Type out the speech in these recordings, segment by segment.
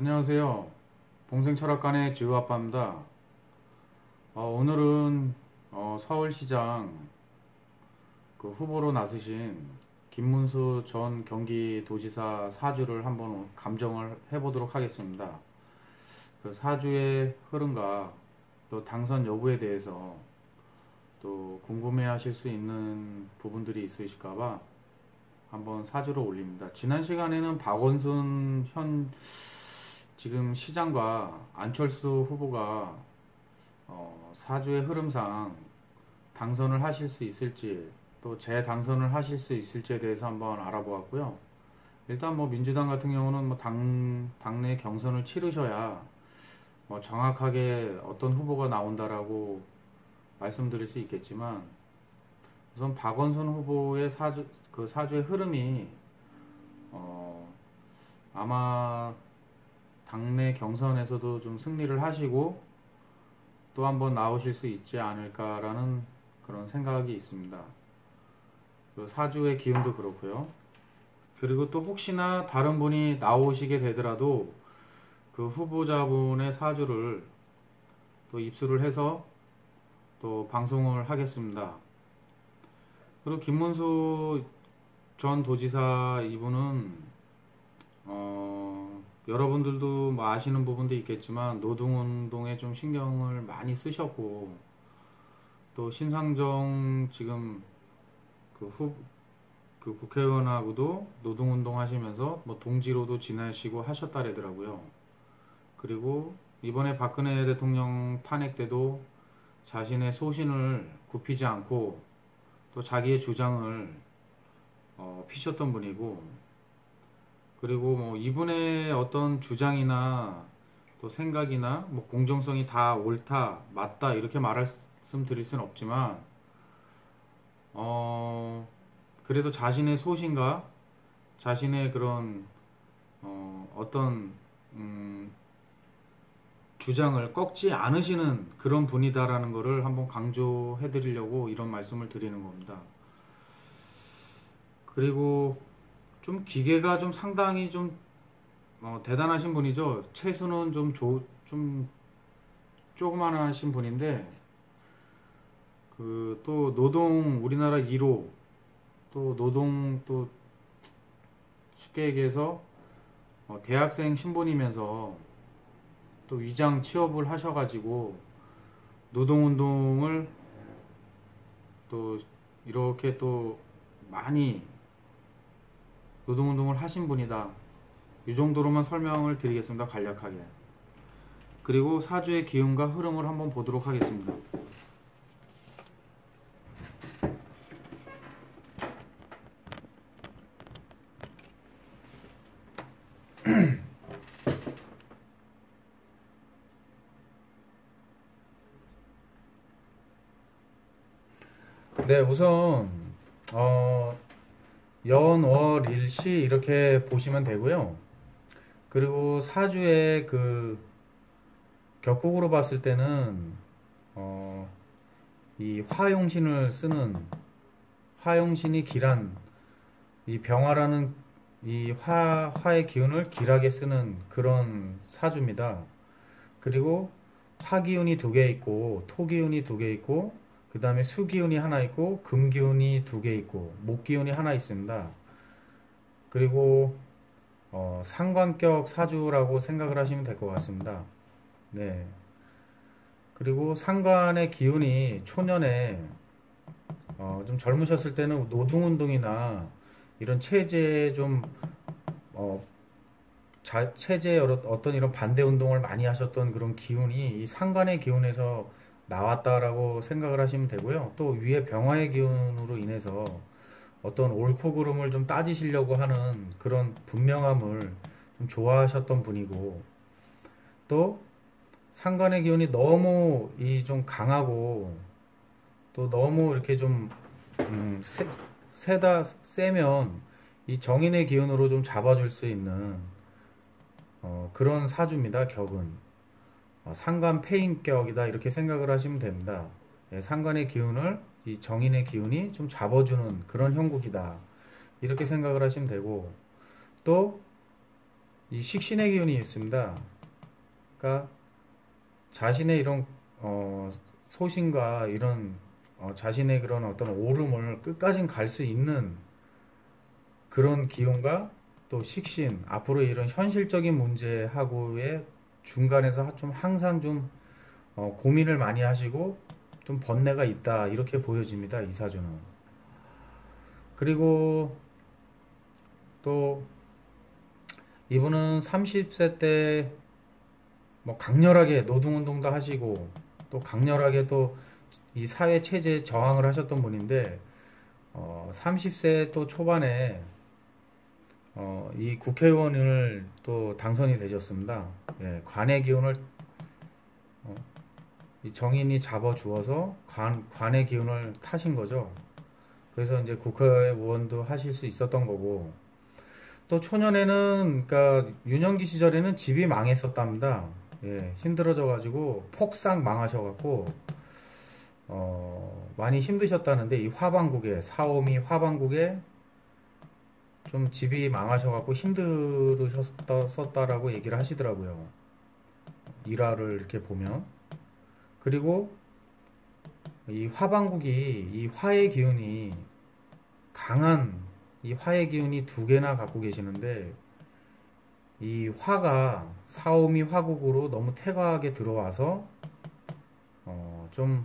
안녕하세요. 봉생 철학관의 지우아빠입니다. 어, 오늘은 어, 서울시장 그 후보로 나서신 김문수 전 경기도지사 사주를 한번 감정을 해보도록 하겠습니다. 그 사주의 흐름과 또 당선 여부에 대해서 또 궁금해 하실 수 있는 부분들이 있으실까봐 한번 사주를 올립니다. 지난 시간에는 박원순 현 지금 시장과 안철수 후보가 어, 사주의 흐름상 당선을 하실 수 있을지 또 재당선을 하실 수 있을지에 대해서 한번 알아보았고요. 일단 뭐 민주당 같은 경우는 뭐 당, 당내 경선을 치르셔야 뭐 정확하게 어떤 후보가 나온다라고 말씀드릴 수 있겠지만 우선 박원순 후보의 사주 그 사주의 흐름이 어 아마 당내 경선에서도 좀 승리를 하시고 또 한번 나오실 수 있지 않을까라는 그런 생각이 있습니다. 그 사주의 기운도 그렇고요. 그리고 또 혹시나 다른 분이 나오시게 되더라도 그 후보자분의 사주를 또 입수를 해서 또 방송을 하겠습니다. 그리고 김문수 전 도지사 이분은 어 여러분들도 뭐 아시는 부분도 있겠지만 노동운동에 좀 신경을 많이 쓰셨고 또 신상정 지금 그 후, 그 국회의원하고도 노동운동 하시면서 뭐 동지로도 지내시고 하셨다래더라고요. 그리고 이번에 박근혜 대통령 탄핵 때도 자신의 소신을 굽히지 않고 또 자기의 주장을 어, 피셨던 분이고 그리고 뭐 이분의 어떤 주장이나 또 생각이나 뭐 공정성이 다 옳다 맞다 이렇게 말씀 드릴 수는 없지만 어 그래도 자신의 소신과 자신의 그런 어 어떤 음 주장을 꺾지 않으시는 그런 분이다라는 것을 한번 강조해 드리려고 이런 말씀을 드리는 겁니다. 그리고 좀 기계가 좀 상당히 좀 어, 대단하신 분이죠. 체수는 좀, 조, 좀 조그만하신 분인데 그 또 노동 우리나라 1호 또 노동 또 쉽게 얘기해서 어, 대학생 신분이면서 또 위장 취업을 하셔가지고 노동운동을 또 이렇게 또 많이 노동운동을 하신 분이다. 이 정도로만 설명을 드리겠습니다. 간략하게. 그리고 사주의 기운과 흐름을 한번 보도록 하겠습니다. 네, 우선 어, 연, 월, 일, 시 이렇게 보시면 되고요. 그리고 사주의 그 격국으로 봤을 때는 어, 이 화용신을 쓰는 화용신이 길한 이 병화라는 이 화, 화의 기운을 길하게 쓰는 그런 사주입니다. 그리고 화기운이 두 개 있고 토기운이 두 개 있고 그 다음에 수기운이 하나 있고 금기운이 두 개 있고 목기운이 하나 있습니다. 그리고 어, 상관격 사주라고 생각을 하시면 될 것 같습니다. 네. 그리고 상관의 기운이 초년에 어, 좀 젊으셨을 때는 노동운동이나 이런 체제에 좀 어, 자, 체제에 어떤 이런 반대 운동을 많이 하셨던 그런 기운이 이 상관의 기운에서 나왔다라고 생각을 하시면 되고요. 또 위에 병화의 기운으로 인해서 어떤 옳고 그름을 좀 따지시려고 하는 그런 분명함을 좀 좋아하셨던 분이고 또 상관의 기운이 너무 이 좀 강하고 또 너무 이렇게 좀 음, 세, 세다 세면 이 정인의 기운으로 좀 잡아줄 수 있는 어, 그런 사주입니다. 격은. 어, 상관 폐인격이다 이렇게 생각을 하시면 됩니다. 예, 상관의 기운을 이 정인의 기운이 좀 잡아주는 그런 형국이다 이렇게 생각을 하시면 되고 또 이 식신의 기운이 있습니다. 그러니까 자신의 이런 어, 소신과 이런 어, 자신의 그런 어떤 오름을 끝까지 갈 수 있는 그런 기운과 또 식신 앞으로 이런 현실적인 문제하고의 중간에서 좀 항상 좀 어, 고민을 많이 하시고 좀 번뇌가 있다 이렇게 보여집니다 이 사주는. 그리고 또 이분은 30세 때 뭐 강렬하게 노동운동도 하시고 또 강렬하게 또 이 사회 체제에 저항을 하셨던 분인데 어, 30세 또 초반에 어, 이 국회의원을 또 당선이 되셨습니다. 예, 관의 기운을 어, 이 정인이 잡아 주어서 관, 관의 기운을 타신 거죠. 그래서 이제 국회의원도 하실 수 있었던 거고 또 초년에는 그러니까 윤영기 시절에는 집이 망했었답니다. 예, 힘들어져 가지고 폭삭 망하셔 갖고 어, 많이 힘드셨다는데 이 화방국에 사오미 화방국에 좀 집이 망하셔갖고 힘들으셨다라고 얘기를 하시더라고요. 일화를 이렇게 보면. 그리고 이 화방국이 이 화의 기운이 강한 이 화의 기운이 두 개나 갖고 계시는데 이 화가 사오미 화국으로 너무 태가하게 들어와서 어 좀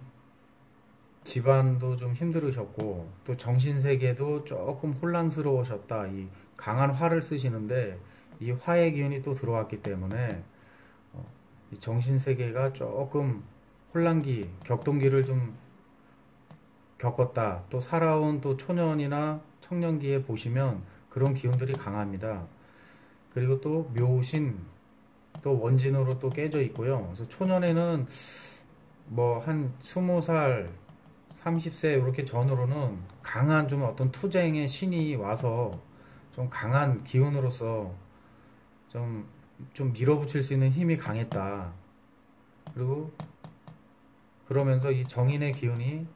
집안도 좀 힘들으셨고 또 정신 세계도 조금 혼란스러우셨다. 이 강한 화를 쓰시는데 이 화의 기운이 또 들어왔기 때문에 어, 이 정신 세계가 조금 혼란기, 격동기를 좀 겪었다. 또 살아온 또 초년이나 청년기에 보시면 그런 기운들이 강합니다. 그리고 또 묘신, 또 원진으로 또 깨져 있고요. 그래서 초년에는 뭐 한 스무 살 30세 이렇게 전으로는 강한 좀 어떤 투쟁의 신이 와서 좀 강한 기운으로서 좀, 좀 밀어붙일 수 있는 힘이 강했다. 그리고 그러면서 이 정인의 기운이,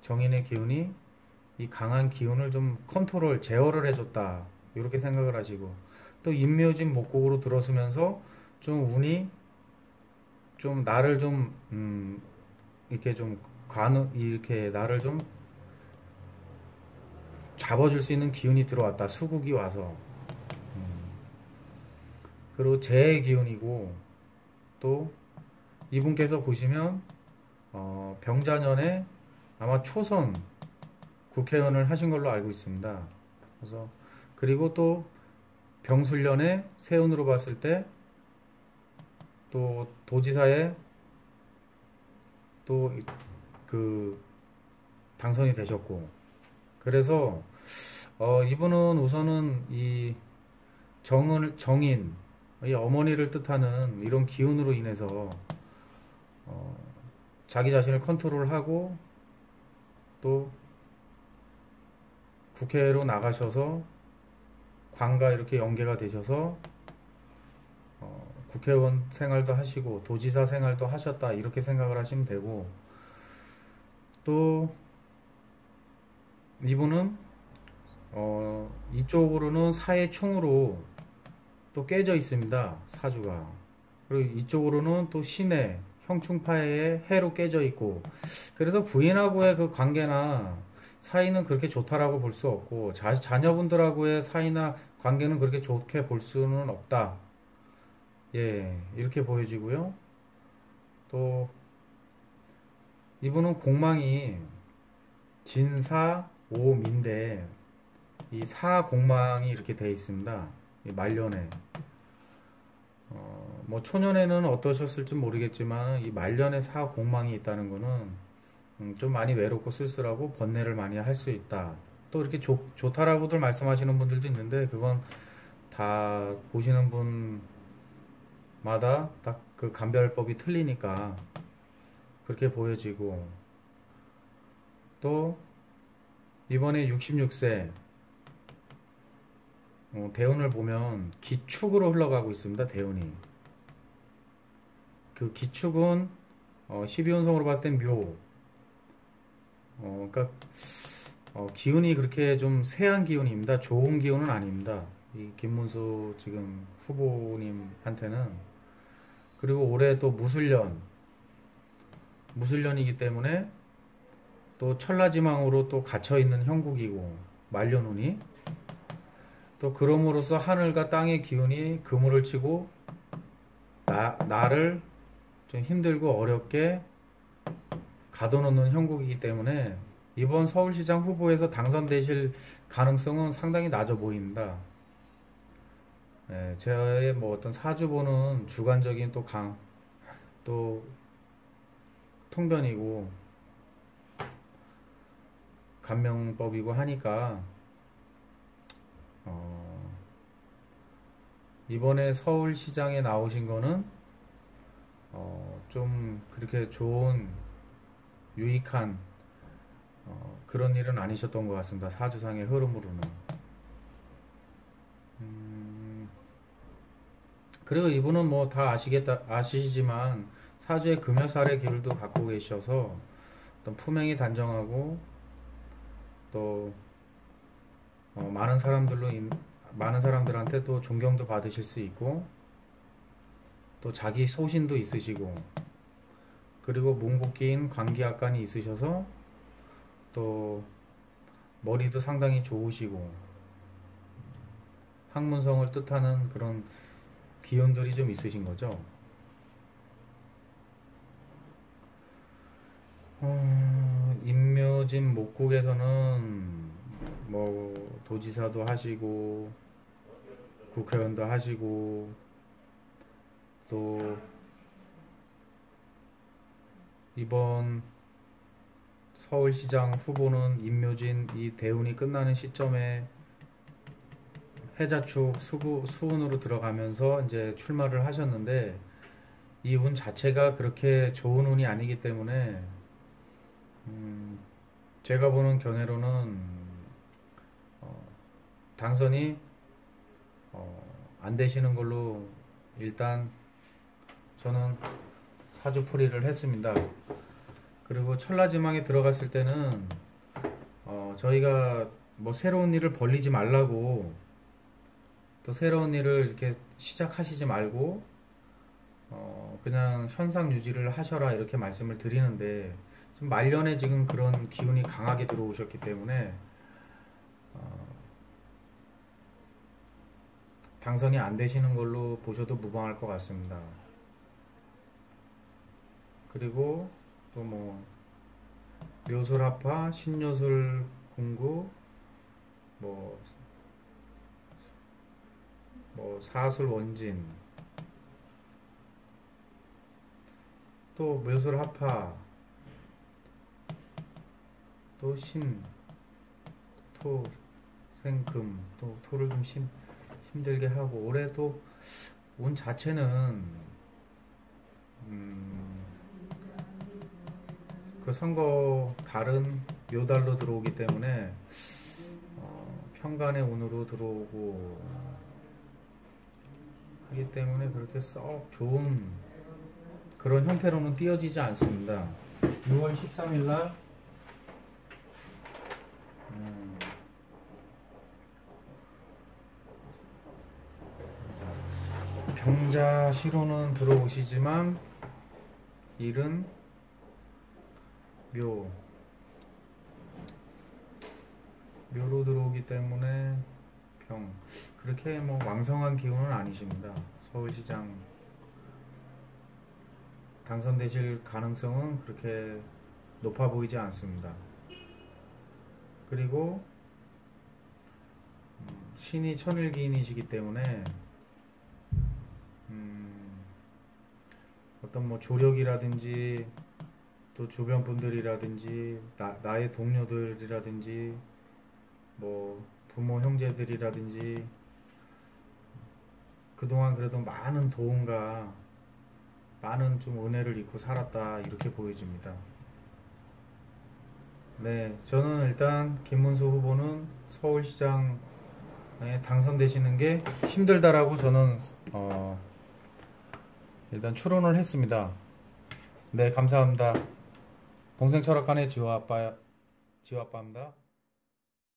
정인의 기운이 이 강한 기운을 좀 컨트롤, 제어를 해줬다. 이렇게 생각을 하시고 또 인묘진 목곡으로 들어서면서 좀 운이 좀 나를 좀, 음, 이렇게 좀 관우 이렇게 나를 좀 잡아줄 수 있는 기운이 들어왔다. 수국이 와서. 음. 그리고 재의 기운이고 또 이분께서 보시면 어, 병자년에 아마 초선 국회의원을 하신 걸로 알고 있습니다. 그래서 그리고 또 병술년에 세운으로 봤을 때 또 도지사에 또 그 당선이 되셨고. 그래서 어 이분은 우선은 이 정을 정인 이 어머니를 뜻하는 이런 기운으로 인해서 어 자기 자신을 컨트롤하고 또 국회로 나가셔서 관과 이렇게 연계가 되셔서 어 국회의원 생활도 하시고 도지사 생활도 하셨다 이렇게 생각을 하시면 되고 또 이분은 어, 이쪽으로는 사회충으로 또 깨져 있습니다. 사주가. 그리고 이쪽으로는 또 신의 형충파의 해로 깨져 있고 그래서 부인하고의 그 관계나 사이는 그렇게 좋다라고 볼 수 없고 자, 자녀분들하고의 사이나 관계는 그렇게 좋게 볼 수는 없다. 예, 이렇게 보여지고요. 또 이분은 공망이 진사 오민데 이 사 공망이 이렇게 되어 있습니다. 말년에 어, 뭐 초년에는 어떠셨을지 모르겠지만 이 말년에 사 공망이 있다는 거는 음, 좀 많이 외롭고 쓸쓸하고 번뇌를 많이 할 수 있다. 또 이렇게 좋, 좋다라고들 말씀하시는 분들도 있는데 그건 다 보시는 분마다 딱 그 감별법이 틀리니까 그렇게 보여지고 또 이번에 66세 어, 대운을 보면 기축으로 흘러가고 있습니다. 대운이 그 기축은 어, 12운성으로 봤을 땐 묘. 어, 그러니까 어, 기운이 그렇게 좀 세한 기운입니다. 좋은 기운은 아닙니다. 이 김문수 지금 후보님한테는 그리고 올해 또 무술년 무술년이기 때문에 또 천라지망으로 또 갇혀 있는 형국이고 말년운이 또 그럼으로써 하늘과 땅의 기운이 그물을 치고 나, 나를 좀 힘들고 어렵게 가둬놓는 형국이기 때문에 이번 서울시장 후보에서 당선되실 가능성은 상당히 낮아 보입니다. 네, 제뭐 어떤 사주보는 주관적인 또 강, 또 통변이고 감명법이고 하니까 어, 이번에 서울시장에 나오신 거는 어, 좀 그렇게 좋은 유익한 어, 그런 일은 아니셨던 것 같습니다. 사주상의 흐름으로는. 음, 그리고 이분은 뭐 다 아시겠다 아시지만 사주의 금여살의 기울도 갖고 계셔서 어떤 품행이 단정하고 또 어, 많은 사람들로 인, 많은 사람들한테 또 존경도 받으실 수 있고 또 자기 소신도 있으시고 그리고 문국기인 관계학관이 있으셔서 또 머리도 상당히 좋으시고 학문성을 뜻하는 그런 기운들이 좀 있으신 거죠. 어, 임묘진 목국에서는 뭐 도지사도 하시고 국회의원도 하시고 또 이번 서울시장 후보는 임묘진 이 대운이 끝나는 시점에 해자축 수구, 수운으로 들어가면서 이제 출마를 하셨는데 이 운 자체가 그렇게 좋은 운이 아니기 때문에 음, 제가 보는 견해로는 어, 당선이 어, 안 되시는 걸로 일단 저는 사주풀이를 했습니다. 그리고 천라지망에 들어갔을 때는 어, 저희가 뭐 새로운 일을 벌리지 말라고 또 새로운 일을 이렇게 시작하시지 말고 어, 그냥 현상 유지를 하셔라 이렇게 말씀을 드리는데 지금 말년에 지금 그런 기운이 강하게 들어오셨기 때문에 어, 당선이 안 되시는 걸로 보셔도 무방할 것 같습니다. 그리고 또 뭐 묘술합파, 신요술 공구, 뭐, 뭐 사술 원진, 또 묘술합파, 또 신, 토, 생금, 또 토를 좀 힘, 힘들게 하고 올해도 운 자체는 음, 그 선거 다른 묘달로 들어오기 때문에 어, 평간의 운으로 들어오고 하기 때문에 그렇게 썩 좋은 그런 형태로는 띄어지지 않습니다. 6월 13일 날 음, 병자 시로는 들어오시지만 일은 묘 묘로 들어오기 때문에 병 그렇게 뭐 왕성한 기운은 아니십니다. 서울시장 당선되실 가능성은 그렇게 높아 보이지 않습니다. 그리고 음, 신이 천일기인이시기 때문에 음, 어떤 뭐 조력이라든지 또 주변 분들이라든지 나, 나의 동료들이라든지 뭐 부모 형제들이라든지 그동안 그래도 많은 도움과 많은 좀 은혜를 입고 살았다 이렇게 보여집니다. 네, 저는 일단 김문수 후보는 서울시장에 당선되시는 게 힘들다라고 저는 어 일단 추론을 했습니다. 네, 감사합니다. 동생 철학관의 지호 아빠, 지호 아빠입니다.